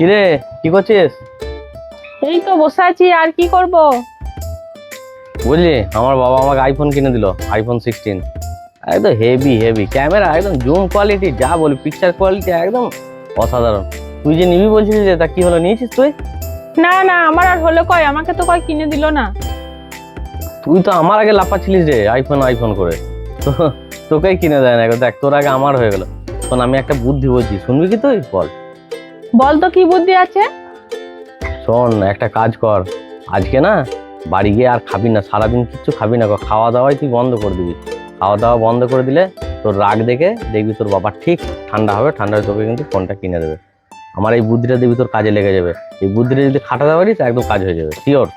কিরে কি করছিস? এই তো বসে আছি আর কি করব? বুঝলি আমার বাবা আমাকে আইফোন কিনে দিল আইফোন সিক্সটিন একদম হেভি হেভি ক্যামেরা একদম জুম কোয়ালিটি যা বলি পিকচার কোয়ালিটি একদম অসাধারণ। তুই যে নিবি বলছিলি যে তা কি হলো নিয়েছিস তুই? না না আমার আর হলো কয় আমাকে তো কয় কিনে দিল না। তুই তো আমার আগে লাফাচ্ছিলিস রে আইফোন আইফোন করে। তো তোকেই কিনে দেয় না দেখ তোর আগে আমার হয়ে গেল। তখন আমি একটা বুদ্ধি বলছি শুনবি কি তুই? বল। বল তো কি বুদ্ধি আছে? শোন একটা কাজ কর। আজকে না বাড়ি গিয়ে আর খাবি না সারাদিন কিচ্ছু খাবি না খাওয়া দাওয়াই তুই বন্ধ করে দিবি। খাওয়া দাওয়া বন্ধ করে দিলে তোর রাগ দেখে দেখবি তোর বাবা ঠিক ঠান্ডা হবে ঠান্ডা তোকে কিন্তু ফোনটা কিনে দেবে। আমার এই বুদ্ধিটা দেখবি তোর কাজে লেগে যাবে। এই বুদ্ধিটা যদি খাটাতে পারিস একদম কাজ হয়ে যাবে। শিওর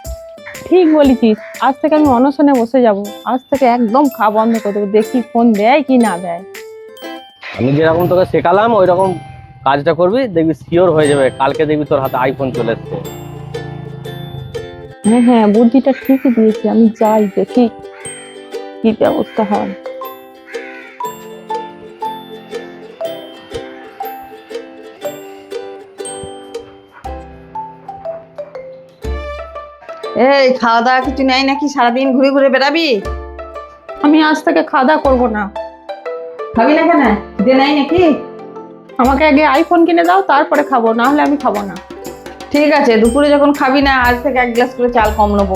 ঠিক বলেছিস। আজ থেকে আমি অনশনে বসে যাব। আজ থেকে একদম খাওয়া বন্ধ করে দেবো। দেখি ফোন দেয় কি না দেয়। আমি যেরকম তোকে শেখালাম ওই রকম কাজটা করবি দেখবি শিওর হয়ে যাবে। কালকে দেখবি তোর হাতে আইফোন চলে এসছে। হ্যাঁ হ্যাঁ বুদ্ধিটা ঠিকই দিয়েছি আমি যাই দেখি কি ব্যবস্থা হয়। এই খাওয়া দাওয়া কিছু নেই নাকি? সারাদিন ঘুরে ঘুরে বেড়াবি? আমি আজ থেকে খাওয়া দাওয়া করব না। খাবি না কেন? যে নাই নাকি? আমাকে আগে আইফোন কিনে দাও তারপরে খাব না হলে আমি খাব না। ঠিক আছে দুপুরে যখন খাবি না আজ থেকে এক গ্লাস করে চাল কম নেব।